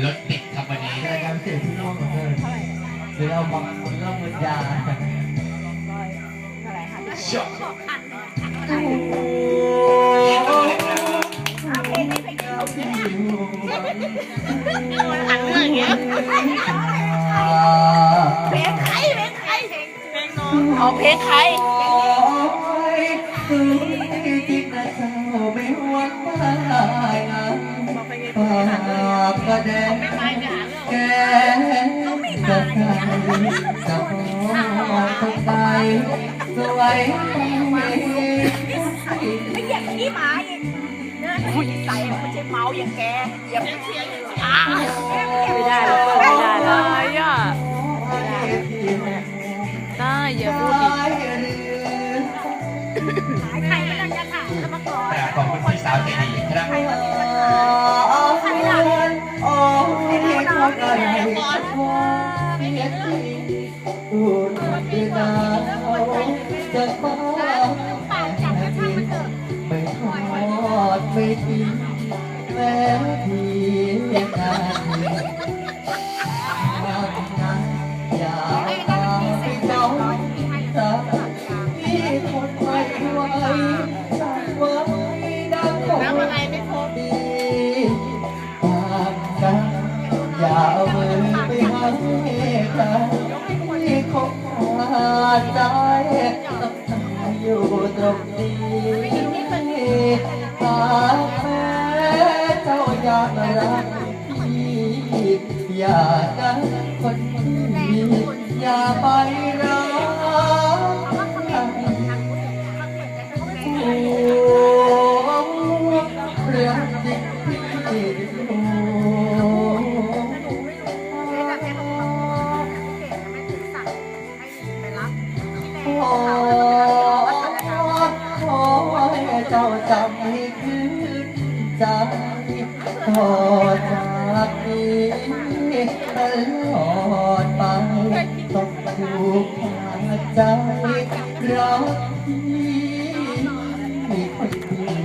รถติดครับวันนี้รายการเสียงที่น้องของเธอเดี๋ยวเราบังคนเริ่มมือยาชอบอ่านเรื่องอย่างเงี้ยเพลงใครเพลงใครเพลงน้องอ๋อเพลงใครคือจริงนะเจ้าไม่หวังได้ กกระแดงไม่ไปเนี่ยหาเรื่องแกจะใส่จะพอคนใดสวยไปไม่เหยียบขี้หมาอีกเดินไปใส่ไม่ใช่เมาอย่างแกเหยียบเชียร์อ่าไม่ได้แล้วไม่ได้แล้วอะได้อย่าพูดดิขายไข่ไม่ต้องจะค่ะแล้วมาก่อนแต่ขอบคุณพี่สาวใจดีครับ พูดไม่ได้จะขาจะช่าไม่ทอดไม่ทิ้งแม้เพียงนาทีอยามาให้เขาสักที่ทนไม่ไหว กันที่คงขาดใจต้องทำอยู่ตรงนี้หากแม่เจ้าอยากรักพี่อยากันคนที่อย่าไปรัก เจ้าจำให้คืนใจต่อจากนี้ตลอดไปต้องถูกขาดใจรักที่คนดี